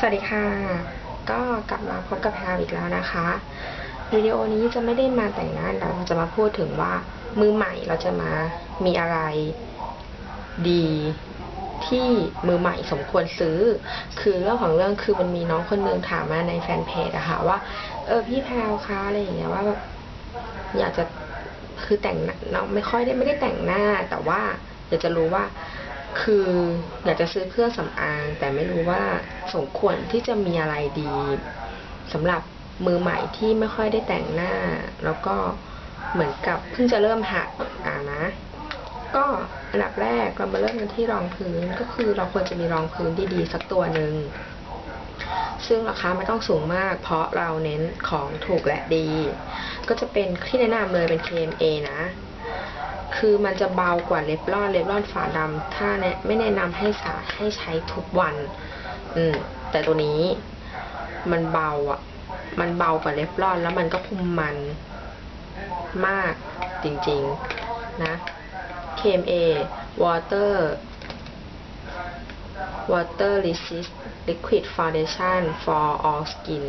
สวัสดีค่ะ ก็กลับมาพบกับแพรวอีกแล้วนะคะ วิดีโอนี้จะไม่ได้มาแต่งหน้าเราจะมาพูดถึงว่ามือใหม่เราจะมามีอะไรดีที่มือใหม่สมควรซื้อ คือเรื่องของเรื่องคือมันมีน้องคนนึงถามมาในแฟนเพจอะค่ะว่า เออพี่แพรวคะอะไรอย่างเงี้ยว่าแบบอยากจะคือแต่งน้องไม่ค่อยได้ไม่ได้แต่งหน้าแต่ว่าอยากจะรู้ว่า คืออยากจะซื้อเครื่องสำอาง แต่ไม่รู้ว่าสมควรที่จะมีอะไรดีสำหรับมือใหม่ที่ไม่ค่อยได้แต่งหน้า แล้วก็เหมือนกับเพิ่งจะเริ่มหัดอ่านะ ก็อันดับแรกเรามาเริ่มกันที่รองพื้นก็คือเราควรจะมีรองพื้นดีๆสักตัวหนึ่งซึ่งราคาไม่ต้องสูงมาก เพราะเราเน้นของถูกและดี ก็จะเป็นที่แนะนำเลยเป็น KMA นะ คือมันจะเบากว่าเล็บลอนเล็บลอนฝาดำถ้าแนะไม่แนะนำให้สาให้ใช้ทุกวัน อืม แต่ตัวนี้มันเบาอะ มันเบากว่าเล็บลอนแล้วมันก็คุมมันมากจริงๆนะ KMA Water Water Resist Liquid Foundation for all skin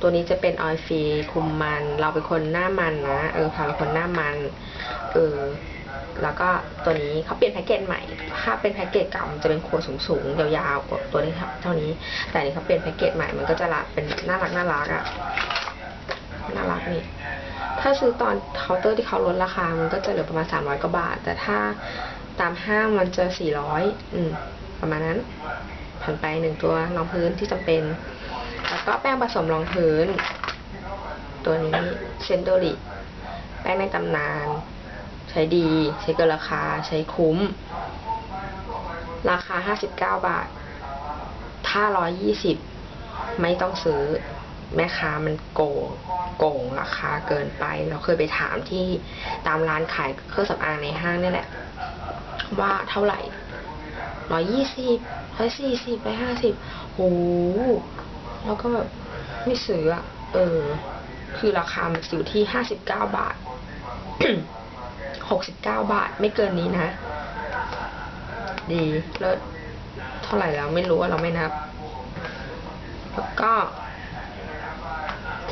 ตัวนี้จะเป็นออยล์ฟรีคุมมัน เราเป็นคนหน้ามันนะ เออพาเป็นคนหน้ามัน เออแล้วก็ตัวนี้เขาเปลี่ยนแพ็กเกจใหม่ ถ้าเป็นแพ็กเกจเก่ามันจะเป็นขวดสูงๆยาวๆกว่าตัวนี้ครับเท่านี้ แต่นี้เขาเปลี่ยนแพ็กเกจใหม่ มันก็จะละเป็นน่ารักน่ารักอะน่ารักนี่ ถ้าซื้อตอนเคาน์เตอร์ที่เขาลดราคา มันก็จะเหลือประมาณสามร้อยกว่าบาท แต่ถ้าตามห้างมันจะสี่ร้อยอืม ประมาณนั้น ผ่านไปหนึ่งตัวรองพื้นที่จำเป็น แล้วก็แป้งผสมรองพื้น ตัวนี้เซนโดริ แป้งในตำนาน ใช้ดี ใช้เกินราคา ใช้คุ้ม ราคา 59 บาท ถ้า 120 ไม่ต้องซื้อ แม่ค้ามันโกงโกงราคาเกินไป เราเคยไปถามที่ตามร้านขายเครื่องสำอางในห้างนี่แหละ ว่าเท่าไหร่ร้อยยี่สิบร้อยสี่สิบร้อยห้าสิบโหแล้วก็แบบไม่ซื้ออะเออ คือราคามันอยู่ที่ห้าสิบเก้าบาท หกสิบเก้าบาทไม่เกินนี้นะ ดีเลิศเท่าไหร่แล้วไม่รู้ว่าเราไม่นับ แล้วก็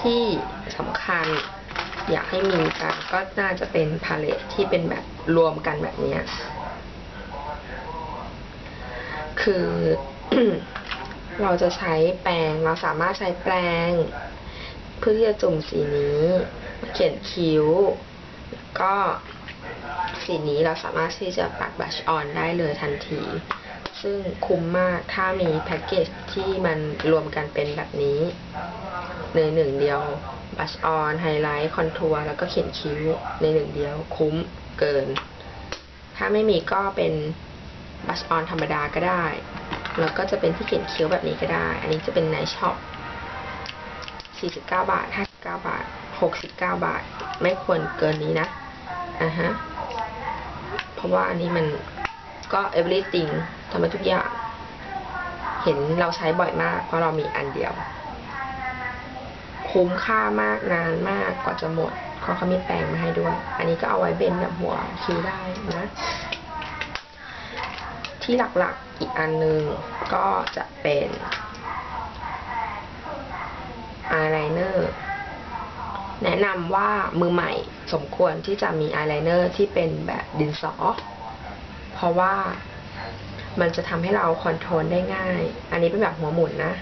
ที่สำคัญอยากให้มีกันก็น่าจะเป็นพาเลตที่เป็นแบบรวมกันแบบนี้ คือเราจะใช้แปรงเราสามารถใช้แปรงเพื่อที่จะจุ่มสีนี้ เขียนคิ้ว แล้วก็ สีนี้เราสามารถที่จะปัดบัชออนได้เลยทันที ซึ่งคุ้มมากถ้ามีแพ็กเกจที่มันรวมกันเป็นแบบนี้ในหนึ่งเดียวบัชออนไฮไลท์คอนทัวร์แล้วก็เขียนคิ้วในหนึ่งเดียวคุ้มเกิน ถ้าไม่มีก็เป็นบัชออนธรรมดาก็ได้ แล้วก็จะเป็นที่เขียนคิ้วแบบนี้ก็ได้ อันนี้จะเป็นในช็อป49 บาท 59 บาท 69 บาท ไม่ควรเกินนี้นะอ่าฮะ เพราะว่าอันนี้มันก็ everything ทำให้ทุกอย่าง เห็นเราใช้บ่อยมาก เพราะเรามีอันเดียว คุ้มค่ามากนานมากกว่าจะหมดเขาเขามีแปรงมาให้ด้วย อันนี้ก็เอาไว้เบนแบบหัวคิ้วได้นะ ที่หลักๆอีกอันหนึงก็จะเป็นอายไลเนอร์แนะนำว่ามือใหม่ สมควรที่จะมีอายไลเนอร์ที่เป็นแบบดินสอ เพราะว่ามันจะทำให้เราคอนโทรลได้ง่าย อันนี้เป็นแบบหัวหมุนนะ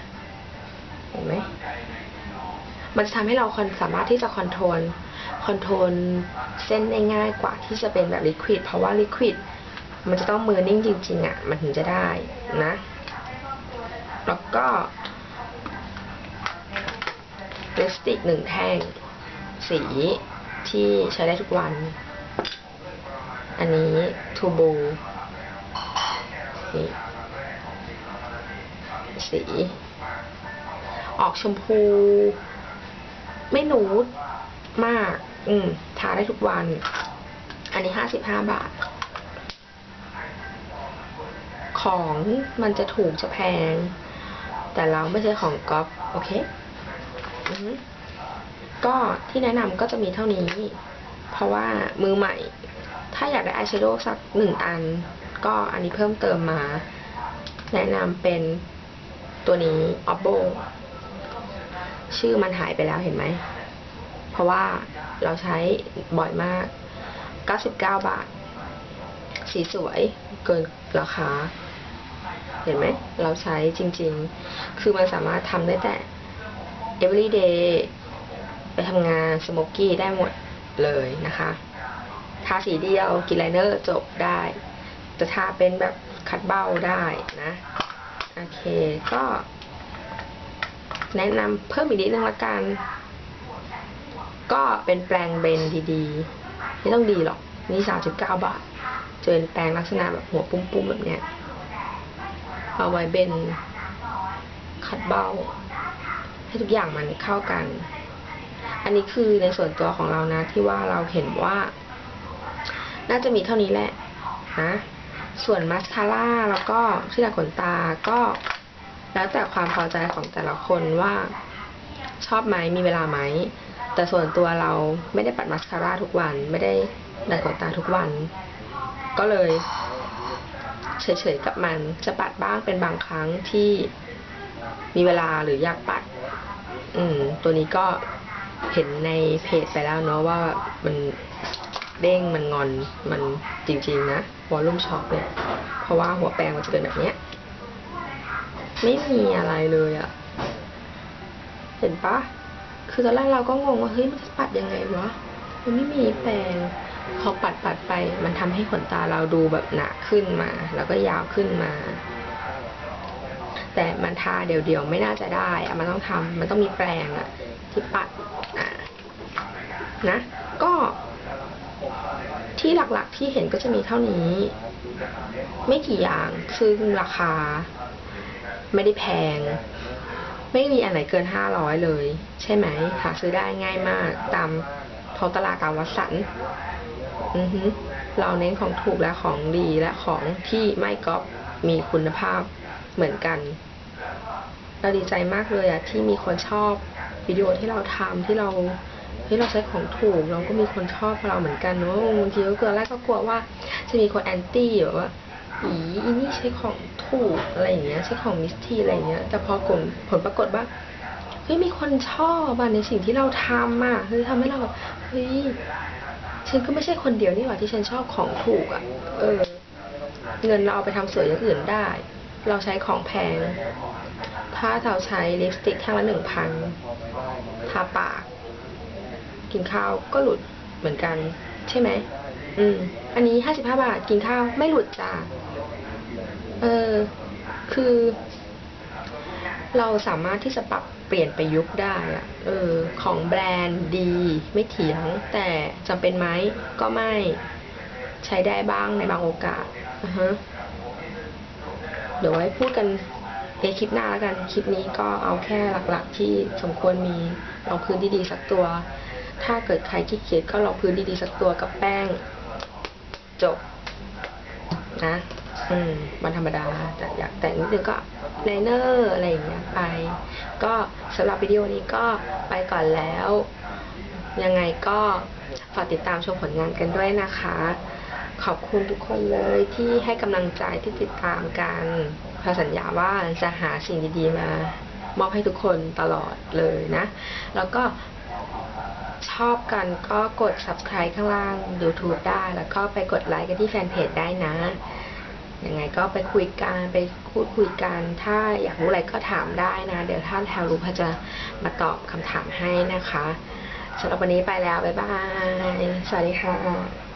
เห็นไหม มันจะทำให้เราสามารถที่จะคอนโทรล คอนโทรลเส้นได้ง่ายกว่าที่จะเป็นแบบลิควิด เพราะว่าลิควิดมันจะต้องมือนิ่งจริง ๆอะ มันถึงจะได้นะ แล้วก็ลิปสติกหนึ่งแท่ง สี ที่ใช้ได้ทุกวัน อันนี้ทูบูนี่สี ออกชมพู ไม่นูดมาก อืม ทาได้ทุกวัน อันนี้ห้าสิบห้าบาท ของมันจะถูกจะแพง แต่เราไม่ใช่ของก๊อปโอเค อือ ก็ที่แนะนำก็จะมีเท่านี้ เพราะว่ามือใหม่ ถ้าอยากได้อายแชโดว์สักหนึ่งอัน ก็อันนี้เพิ่มเติมมา แนะนำเป็นตัวนี้ oppo ชื่อมันหายไปแล้วเห็นไหม เพราะว่าเราใช้บ่อยมาก 99 บาท สีสวยเกินราคา เห็นไหม เราใช้จริง ๆ คือมันสามารถทำได้แต่ everyday ไปทำงานสโมกี้ได้หมดเลยนะคะทาสีเดียวกินไลเนอร์จบได้จะทาเป็นแบบคัดเบ้าได้นะโอเคก็ แนะนำเพิ่มอีกนิดนึงละกัน ก็เป็นแปลงเบนดีๆ ไม่ต้องดีหรอก นี่สามสิบเก้าบาทเจอแปลงลักษณะแบบหัวปุ้มๆแบบเนี้ยเอาไว้เบนคัดเบ้า ให้ทุกอย่างมันเข้ากัน อันนี้คือในส่วนตัวของเรานะที่ว่าเราเห็นว่า น่าจะมีเท่านี้แหละนะส่วนมาสคาร่าแล้วก็ที่ดัดขนตาก็ แล้วแต่ความพอใจของแต่ละคนว่าชอบไหมมีเวลาไหม แต่ส่วนตัวเราไม่ได้ปัดมาสคาร่าทุกวัน ไม่ได้ดัดขนตาทุกวัน ก็เลยเฉยๆกับมันจะปัดบ้างเป็นบางครั้งที่มีเวลาหรืออยากปัด อืม ตัวนี้ก็ เห็นในเพจไปแล้วเนาะว่ามันเด้งมันงอนมันจริงๆนะวอลลุ่มช็อคเนี่ย เพราะว่าหัวแปรงมันจะเป็นแบบเนี้ย ไม่มีอะไรเลยอะเห็นปะคือตอนแรกเราก็งงว่าเฮ้ยมันจะปัดยังไงวะ มันไม่มีแปรงพอปัดปัดไป มันทำให้ขนตาเราดูแบบหนาขึ้นมา แล้วก็ยาวขึ้นมา แต่มันทาเดี่ยวๆไม่น่าจะได้อะมันต้องทำมันต้องมีแปรงอะ ที่ปัดอะนะ ก็ที่หลักๆที่เห็นก็จะมีเท่านี้ ไม่กี่อย่างซึ่งราคา ไม่ได้แพง ไม่มีอันไหนเกินห้าร้อยเลย ใช่ไหมหาซื้อได้ง่ายมาก ตามท้องตลาดตามวัดสันอือฮึเราเน้นของถูกและของดีและของที่ไม่ก๊อปมีคุณภาพเหมือนกัน เราดีใจมากเลยอะที่มีคนชอบวิดีโอที่เราทำที่เราที่เราใช้ของถูก เราก็มีคนชอบเราเหมือนกันเนาะบางทีก็เกิดแรกก็กลัวว่า จะมีคนแอนตี้แบบว่าอีอีนี่ใช้ของถูกอะไรอย่างเงี้ยใช้ของมิสทีอะไรอย่างเงี้ย แต่พอผลผลปรากฏว่าเฮ้ยมีคนชอบอะในสิ่งที่เราทำอะคือทำให้เราแบบเฮ้ยฉันก็ไม่ใช่คนเดียวนี่หว่าที่ฉันชอบของถูกอะเออ เงินเราเอาไปทำสวยอย่างอื่นได้ เราใช้ของแพง ถ้าเราใช้ลิปสติกแท่งละหนึ่งพันทาปาก กินข้าวก็หลุดเหมือนกัน ใช่ไหม อืม อันนี้ห้าสิบห้าบาทกินข้าวไม่หลุดจ้าเออ คือ เราสามารถที่จะปรับเปลี่ยนไปยุคได้อะเออ ของแบรนด์ดี ไม่เถียง แต่จำเป็นไหมก็ไม่ใช้ได้บ้างในบางโอกาสนะฮะเดี๋ยวไว้พูดกัน ในคลิปหน้าแล้วกัน คลิปนี้ก็เอาแค่หลักๆ ที่สมควรมีรองพื้นดีๆสักตัว ถ้าเกิดใครขี้เกียจก็รองพื้นดีๆสักตัวกับแป้ง จบ นะ อืมวันธรรมดา แต่อยากแต่งนิดนึงก็ไลเนอร์อะไรอย่างเงี้ยไป ก็สำหรับวิดีโอนี้ก็ไปก่อนแล้ว ยังไงก็ฝากติดตามชมผลงานกันด้วยนะคะ ขอบคุณทุกคนเลยที่ให้กำลังใจที่ติดตามกันพาสัญญาว่าจะหาสิ่งดีๆมามอบให้ทุกคนตลอดเลยนะ แล้วก็ชอบกันก็กด subscribe ข้างล่าง YouTube ได้ แล้วก็ไปกดไลค์กันที่แฟนเพจได้นะ ยังไงก็ไปคุยกัน ไปพูดคุยกัน ถ้าอยากรู้อะไรก็ถามได้นะ เดี๋ยวท่านแทวรู้เขาจะมาตอบคำถามให้นะคะสำหรับวันนี้ไปแล้ว บ๊ายบาย สวัสดีค่ะ